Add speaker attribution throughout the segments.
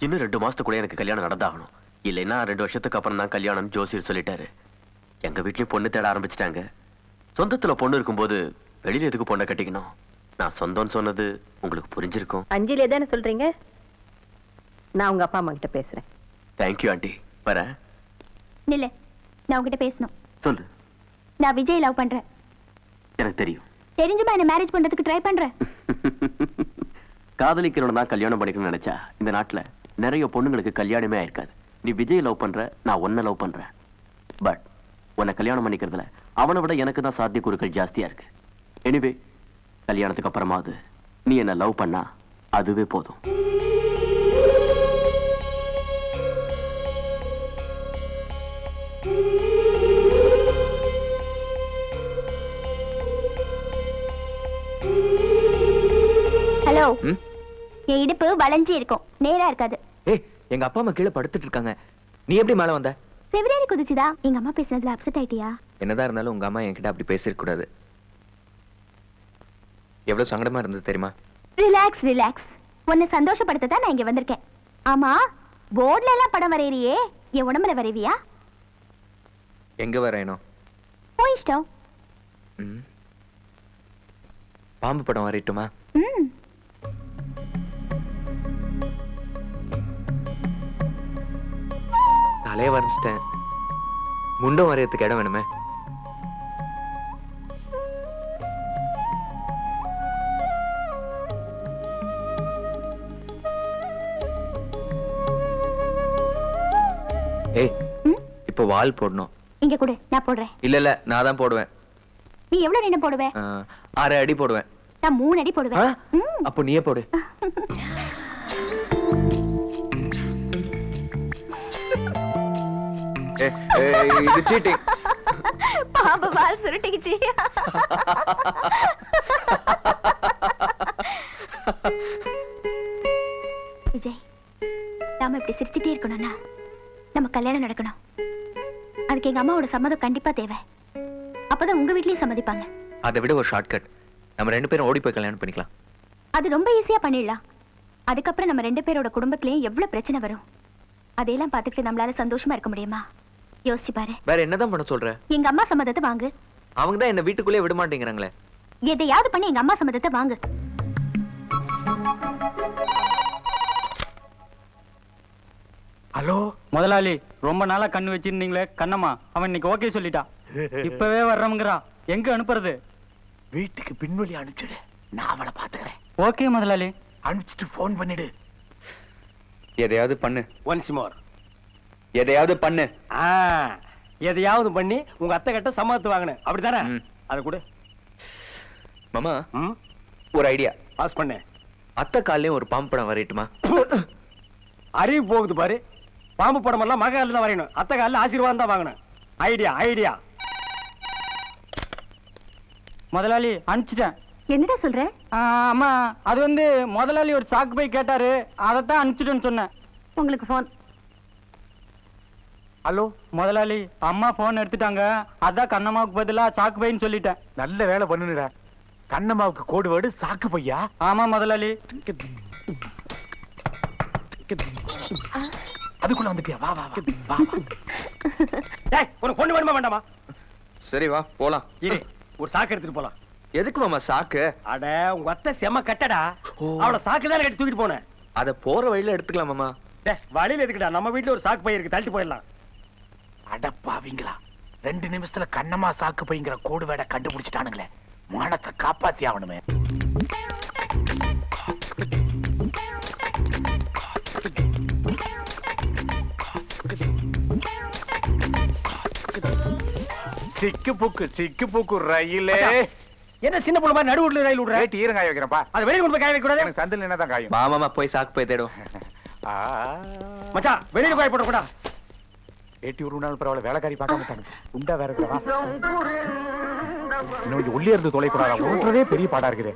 Speaker 1: இன்னும் ரெண்டு மாசத்துக்குள்ள எனக்கு கல்யாணம் நடந்தாகணும். இல்லைன்னா ரெண்டு வருஷத்துக்கு அப்புறம் தான் கல்யாணம் ஜோசியர் சொல்லிட்டாரு. எங்க வீட்லயும் பொண்ணு தேட ஆரம்பிச்சிட்டாங்க. சொந்தத்துல பொண்ணு இருக்கும்போது வெளியில எதுக்கு பொண்ணை கட்டிக்கணும்? நான் சொந்தம்னு சொன்னது உங்களுக்கு புரிஞ்சிருக்கும்.
Speaker 2: அஞ்சலி தானே சொல்றீங்க? நான் உங்க அப்பா அம்மா கிட்ட பேசுறேன்.
Speaker 1: தேங்க்யூ ஆண்டி வரேன்
Speaker 3: நில்லு நான் உங்ககிட்ட பேசணும்.
Speaker 1: சொல்லு.
Speaker 3: நான் விஜய் லவ் பண்றேன்.
Speaker 1: எனக்கு தெரியும்.
Speaker 3: தெரிஞ்சுமா என்ன மேரேஜ் பண்றதுக்கு ட்ரை பண்றேன்?
Speaker 1: காதலிக்கிறவன தான் கல்யாணம் பண்ணிக்கணும்னு நினைச்சா இந்த நாட்டுல நிறைய பொண்ணுங்களுக்கு கல்யாணமே ஆயிருக்காது. நீ விஜய் லவ் பண்ற நான் உன்னை லவ் பண்றேன். பட் உன்னை கல்யாணம் பண்ணிக்கிறதுல அவனை விட எனக்கு தான் சாத்தியக்கூறுகள் ஜாஸ்தியா இருக்கு. எனிவே கல்யாணத்துக்கு அப்புறமாவது நீ என்ன லவ் பண்ணா அதுவே போதும்.
Speaker 3: ஹலோ? என் இடுப்பு வளைஞ்சு இருக்கும். நேரா இருக்காது.
Speaker 4: ஏய் எங்க அப்பா அம்மா கீழே படுத்துட்டு இருக்காங்க. நீ எப்படி மேல வந்த?
Speaker 3: செவிரேறி குதிச்சுதா? எங்க அம்மா பேசுனதுல அப்செட் ஆயிட்டியா?
Speaker 4: என்னதான் இருந்தாலும் உங்க அம்மா என்கிட்ட அப்படி பேசிருக்க கூடாது. எவ்வளவு சங்கடமா இருந்தது தெரியுமா?
Speaker 3: ரிலாக்ஸ் ரிலாக்ஸ் உன்னை சந்தோஷப்படுத்த தான் நான் இங்க வந்திருக்கேன். ஆமா போர்ட்ல எல்லாம் படம் வரையறியே? என் உடம்புல வரைவியா?
Speaker 4: எங்க வரையணும்?
Speaker 3: போய் இஷ்டம்.
Speaker 4: பாம்பு படம் வரையட்டுமா?
Speaker 3: ம்.
Speaker 4: தலைய வரைஞ்சிட்டேன். முண்டம் வரையறதுக்கு இடம் வேணுமே? ஏய்? இப்போ வால் போடணும்.
Speaker 3: இங்க கொடு நான் போடுறேன்.
Speaker 4: இல்ல இல்ல நான் தான் போடுவேன்.
Speaker 3: நீ எவ்வளவு நின்று போடுவ?
Speaker 4: ஆ, அரை அடி போடுவேன்.
Speaker 3: நான் மூணு அடி? போடுவேன்.
Speaker 4: அப்போ நீயே போடு. இது சீட்டிங்
Speaker 3: பாம்பு வால் சுருட்டிக்கிச்சு. விஜய் நாம இப்படி சிரிச்சுட்டே இருக்கணும்னா நம்ம கல்யாணம் நடக்கணும். அதுக்கு எங்க அம்மாவோட சம்மதம் கண்டிப்பா தேவை. அப்பதான் உங்க வீட்லயும் சம்மதிப்பாங்க.
Speaker 4: அதை விட ஒரு ஷார்ட்கட் நம்ம ரெண்டு பேரும் ஓடி போய் கல்யாணம் பண்ணிக்கலாம்.
Speaker 3: அது ரொம்ப ஈஸியா பண்ணிடலாம். அதுக்கப்புறம் நம்ம ரெண்டு பேரோட குடும்பத்திலயும் எவ்வளவு பிரச்சனை வரும்? அதையெல்லாம் பார்த்துக்கிட்டு நம்மளால சந்தோஷமா இருக்க முடியுமா? யோசிச்சு பாரு.
Speaker 4: வேற என்னதான் பண்ண சொல்ற?
Speaker 3: எங்க அம்மா சம்மதத்தை வாங்கு.
Speaker 4: அவங்க தான் என்ன வீட்டுக்குள்ளே விட மாட்டேங்கிறாங்களே.
Speaker 3: எதையாவது பண்ணி எங்க அம்மா சம்மதத்தை வாங்கு.
Speaker 5: ஹலோ?
Speaker 6: முதலாளி ரொம்ப நாளா கண்ணு வச்சிருந்தீங்களே கண்ணம்மா அவன் இன்னைக்கு ஓகே சொல்லிட்டான் இப்பவே வர்றோம்ங்கிறான் எங்க அனுப்புறது?
Speaker 5: வீட்டுக்கு பின்வழி அனுப்பிச்சிடு. நான் அவளை பாத்துக்கிறேன்
Speaker 6: ஓகே முதலாளி.
Speaker 5: அனுப்பிச்சிட்டு ஃபோன் பண்ணிடு.
Speaker 4: எதையாவது பண்ணு.
Speaker 7: ஒன்ஸ் மோர்
Speaker 4: எதையாவது பண்ணு.
Speaker 7: ஆ எதையாவது பண்ணி உங்க அத்தை கிட்ட சம்மதத்து வாங்கினேன். அப்படிதானே
Speaker 4: ம்.
Speaker 7: அதை கொடு.
Speaker 4: மாமா
Speaker 7: ம்?
Speaker 4: ஒரு ஐடியா.
Speaker 7: பாஸ் பண்ணு.
Speaker 4: அத்தை காலையும் ஒரு பாம்பு படம் வரையட்டுமா?
Speaker 7: அறிவு போகுது பாரு. பாம்பு படம் எல்லாம் மக தான் வரையணும். அத்தை காலில் ஆசீர்வாதம் தான் வாங்கணும். Idea idea.
Speaker 6: முதலாளி அனுப்பிச்சிட்டேன்.
Speaker 3: என்னடா சொல்ற?
Speaker 6: ஆ, அம்மா அது வந்து முதலாளி ஒரு சாக்கு போய் கேட்டாரு. அதைத்தான் அனுப்பிச்சிட்டேன்னு சொன்னேன்.
Speaker 2: உங்களுக்கு ஃபோன்
Speaker 6: ஹலோ முதலாளி அம்மா போன் எடுத்துட்டாங்க. அதான் கண்ணம்மாவுக்கு பதிலா சாக்கு பைன்னு சொல்லிட்டேன்.
Speaker 5: நல்ல வேலை பண்ணுடா கண்ணம்மாவுக்கு கோடு வேர்டு சாக்கு பையா?
Speaker 6: ஆமா முதலாளி.
Speaker 5: அதுக்குள்ள வந்துட்டியா? வா வா வா.
Speaker 7: டேய் உனக்கு பொண்ணு வேணுமா வேண்டாமா?
Speaker 4: சரி வா போலாம்.
Speaker 7: இரு ஒரு சாக்கு எடுத்துட்டு போலாம்.
Speaker 4: எதுக்கு மாமா சாக்கு?
Speaker 7: அட உங்க அத்தை செம கட்டடா. அவளை சாக்கு தானே கட்டி தூக்கிட்டு போனேன்.
Speaker 4: அத போற வழியில எடுத்துக்கலாம் மாமா.
Speaker 7: டேய் வழியில எதுக்குடா? நம்ம வீட்ல ஒரு சாக்கு பை இருக்கு தள்ளிட்டு போயிடலாம்.
Speaker 5: அடப்பாவீங்களா. ரெண்டு நிமிஷத்துல கண்ணம்மா சாக்கு பைங்கிற கோடு வேட கண்டுபிடிச்சிட்டானுங்களே. மானத்தை காப்பாத்தி ஆகணுமே சிக்கு புக்கு சிக்கு புக்கு ரயிலே.
Speaker 7: என்ன சின்ன பொண்ணு மாதிரி நடுவுல ரயில் விடுற?
Speaker 5: ரேட் ஈரங்காய வைக்கிறப்பா
Speaker 7: அது வெளியில கொண்டு போய் காய வைக்க கூடாது
Speaker 5: எனக்கு சந்தில் என்ன தான் காயும்.
Speaker 4: மாமாமா போய் சாக்கு போய் தேடும்
Speaker 5: ஆ.
Speaker 7: மச்சான் வெளியில காய போட கூடா
Speaker 5: ஏட்டி ஒரு நாள் பரவாயில்ல வேலைக்காரி பார்க்க மாட்டாங்க உண்டா வேற இருக்கிறவா? இன்னும் கொஞ்சம் உள்ளே இருந்து தொலைக்கூடாதா? ஓட்டுறதே பெரிய பாடா இருக்குது.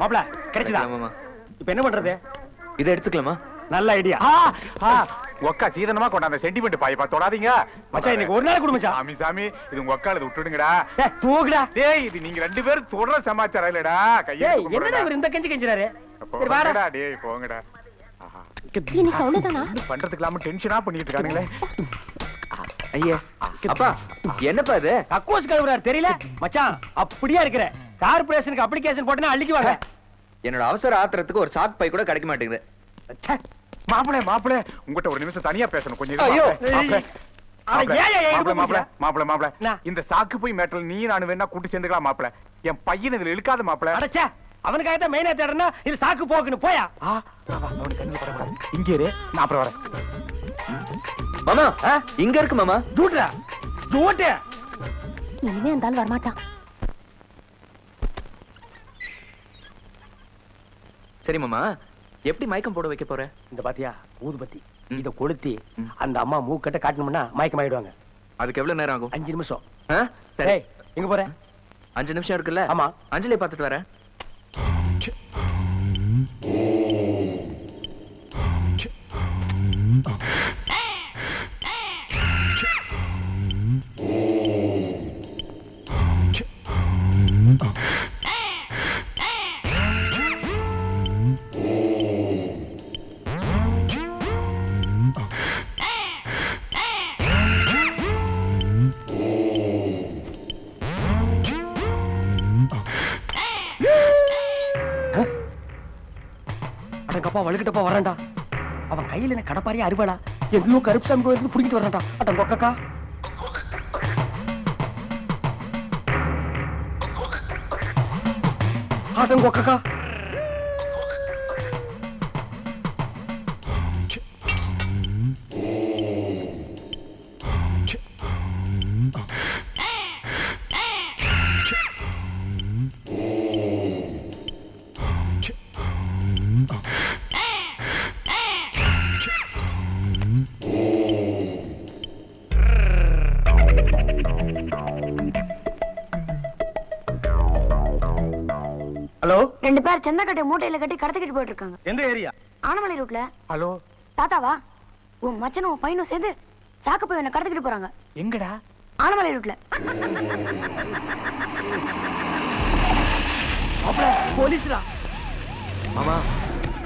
Speaker 7: மாப்பிள கிடைச்சதா? இப்ப என்ன பண்றது?
Speaker 4: இதை எடுத்துக்கலாமா?
Speaker 7: நல்ல ஐடியா
Speaker 5: ஆ, ஆ, ஒக்கா சீதனமா கொண்டாந்த சென்டிமெண்ட் பாயப்பா தொடாதீங்க.
Speaker 7: மச்சான் இன்னைக்கு ஒரு நாள் கொடு மச்சான்.
Speaker 5: சாமி சாமி இது உங்க ஒக்கால விட்டுடுங்கடா.
Speaker 7: டேய், தூக்குடா.
Speaker 5: டேய் இது நீங்க ரெண்டு பேரும் தொடர சமாச்சாரம் இல்லடா. கையை
Speaker 7: என்னடா இவர் இந்த கஞ்சி கஞ்சிறாரு? சரி வாடா.
Speaker 5: போங்கடா டேய் போங்கடா. ஆஹா.
Speaker 3: இன்னைக்கு அவ்வளவுதானா?
Speaker 5: ஒண்ணும் பண்றதுக்கு இல்லாம டென்ஷனா பண்ணிட்டு இருக்கானுங்களே.
Speaker 4: ஐயா அப்பா என்னப்பா இது?
Speaker 7: கக்கூஸ் கழுவுறாரு தெரியல? மச்சான் அப்படியே இருக்கிற. கார்பரேஷனுக்கு அப்ளிகேஷன் போட்டனா அள்ளிக்குவாங்க.
Speaker 4: என்னோட அவசர ஆத்திரத்துக்கு ஒரு சாக் பை கூட கிடைக்க மாட்டேங்குது.
Speaker 5: மாப்பிளே மாப்பிளே உங்ககிட்ட ஒரு நிமிஷம் தனியா பேசணும். கொஞ்சம். மாப்பிளை. மாப்பிளை? இந்த சாக்கு போய் மேட்டல் நீ நான் வேணா கூட்டி சேர்ந்துக்கலாம் மாப்பிள. என் பையன் இதுல இழுக்காத மாப்பிள.
Speaker 7: அடச்சே அவனுக்காக தான் மெயினா தேடுறா இது சாக்கு போக்குன்னு போயா?
Speaker 5: இங்க இரு நான் அப்புறம் வரேன்.
Speaker 4: மாமா இங்க இருக்கு மாமா.
Speaker 7: ஜூட்ரா ஜூட்டு
Speaker 3: இனிமே அந்த ஆள் வரமாட்டான்.
Speaker 4: சரி மாமா. எப்படி மயக்கம் போட வைக்க போற?
Speaker 7: இந்த பாத்தியா ஊதுபத்தி. இத கொளுத்தி. அந்த அம்மா மூக்கட்ட காட்டணும்னா மயக்கமாயிடுவாங்க.
Speaker 4: அதுக்கு எவ்வளவு நேரம் ஆகும்?
Speaker 7: அஞ்சு நிமிஷம்?
Speaker 4: சரி.
Speaker 7: எங்க போற?
Speaker 4: அஞ்சு நிமிஷம் இருக்குல்ல?
Speaker 7: ஆமா.
Speaker 4: அஞ்சலி பார்த்துட்டு வரேன்.
Speaker 7: அடங்கப்பா வழுக்கிட்டப்பா வரேன்டா அவன் கையில என்ன கடப்பாரியா அறுவாடா? எங்கேயோ கருப்புசாமி கோயிலுக்கு பிடிக்கிட்டு வரான்டா அட்டம் கொக்கக்கா அட்டம் கொக்கக்கா
Speaker 8: ரெண்டு பேர் செந்தக்கட்டை மூட்டையில கட்டி கடத்திக்கிட்டு போயிட்டு இருக்காங்க
Speaker 7: எந்த ஏரியா?
Speaker 8: ஆனமலை ரூட்ல
Speaker 5: ஹலோ?
Speaker 8: தாத்தாவா? உன் மச்சனும் உன் பையனும் சேர்ந்து சாக்கு போய் என்ன கடத்திக்கிட்டு போறாங்க.
Speaker 5: எங்கடா?
Speaker 8: ஆனமலை ரூட்ல
Speaker 7: போலீஸ்டா
Speaker 4: மாமா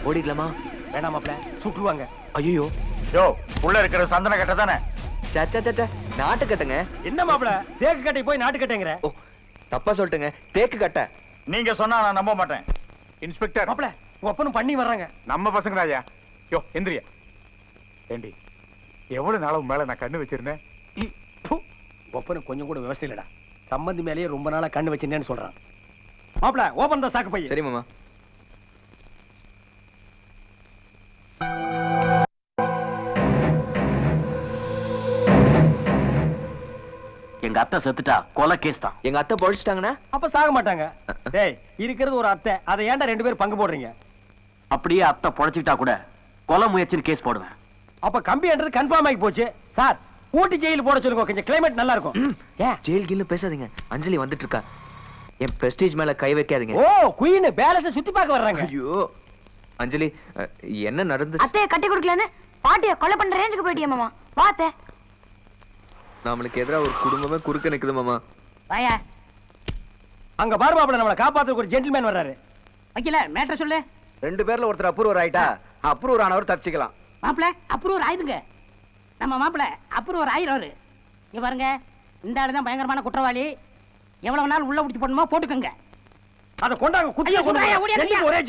Speaker 4: ஓடிக்கலாமா?
Speaker 7: வேணாம் மாப்ள சுட்டுருவாங்க.
Speaker 4: ஐயோ
Speaker 5: யோ உள்ள இருக்கிற சந்தன கட்ட தானே?
Speaker 4: சச்சா சச்சா நாட்டு கட்டுங்க.
Speaker 7: என்ன மாப்ள தேக்கு கட்டை போய் நாட்டு கட்டைங்கிற?
Speaker 4: ஓ தப்பா சொல்லிட்டுங்க. தேக்கு கட்ட.
Speaker 5: நீங்க சொன்னா நான் நம்ப மாட்டேன். இன்ஸ்பெக்டர்.
Speaker 7: மாப்ள உங்க அப்பனும் பண்ணி வர்றாங்க.
Speaker 5: நம்ம பசங்க ஐயா யோ எந்திரியா. ஏண்டி எவ்வளவு நாளும் மேல நான் கண்ணு வச்சிருந்தேன்?
Speaker 7: அப்பனுக்கு கொஞ்சம் கூட விவசாயம் இல்லடா. சம்பந்தி மேலேயே ரொம்ப நாளா கண்ணு வச்சிருந்தேன்னு சொல்றான். மாப்ள ஓபன் தான் சாக்கு பைய
Speaker 4: சரி மாமா.
Speaker 1: அத்தை செத்துட்டா கொலை கேஸ் தான்.
Speaker 4: எங்க அத்தை பொழிச்சிட்டாங்கன்னா
Speaker 7: அப்ப சாக மாட்டாங்க. டேய் இருக்கிறது ஒரு அத்தை. அதை ஏன்டா ரெண்டு பேரும் பங்கு போடுறீங்க?
Speaker 1: அப்படியே அத்தை பொழைச்சிட்டா கூட கொலை முயற்சின்னு கேஸ் போடுவேன்.
Speaker 7: அப்ப கம்பின்றது கன்ஃபார்ம் ஆகி போச்சு. சார் ஊட்டி ஜெயில் போட சொல்லுங்க கொஞ்சம் கிளைமேட் நல்லா இருக்கும். ஏன்
Speaker 4: ஜெயில் கீழ பேசாதீங்க. அஞ்சலி வந்துட்டு இருக்கா. என் பிரஸ்டீஜ் மேல கை வைக்காதீங்க.
Speaker 7: ஓ குயின் பேலன்ஸ் சுத்தி பார்க்க வர்றாங்க.
Speaker 4: ஐயோ. அஞ்சலி என்ன நடந்து
Speaker 8: அத்தைய கட்டி கொடுக்கலன்னு பாட்டிய கொலை பண்ற ரேஞ்சுக்கு போயிட்டியா மாமா. பாத்தே
Speaker 4: நம்மளுக்கு எதிரா ஒரு குடும்பமே குறுக்க நிக்குது மாமா.
Speaker 2: வாயா.
Speaker 7: அங்க பாரு மாப்பிள நம்மளை காப்பாத்துறதுக்கு ஒரு ஜென்டில்மேன் வர்றாரு.
Speaker 2: வைக்கல மேட்ரு சொல்லு.
Speaker 7: ரெண்டு பேர்ல ஒருத்தர் அப்ரூவர் ஆயிட்டா அப்ரூவர் ஆனவர் தப்பிச்சுக்கலாம்.
Speaker 2: மாப்பிள அப்ரூவர் ஆயிருங்க நம்ம மாப்பிள அப்ரூவர் ஆயிரம் இங்க பாருங்க இந்த ஆளு தான் பயங்கரமான குற்றவாளி. எவ்வளவு நாள் உள்ள பிடிச்சி போடணுமோ போட்டுக்கோங்க.
Speaker 7: அதை கொண்டாங்க குட்டியா. ஒரே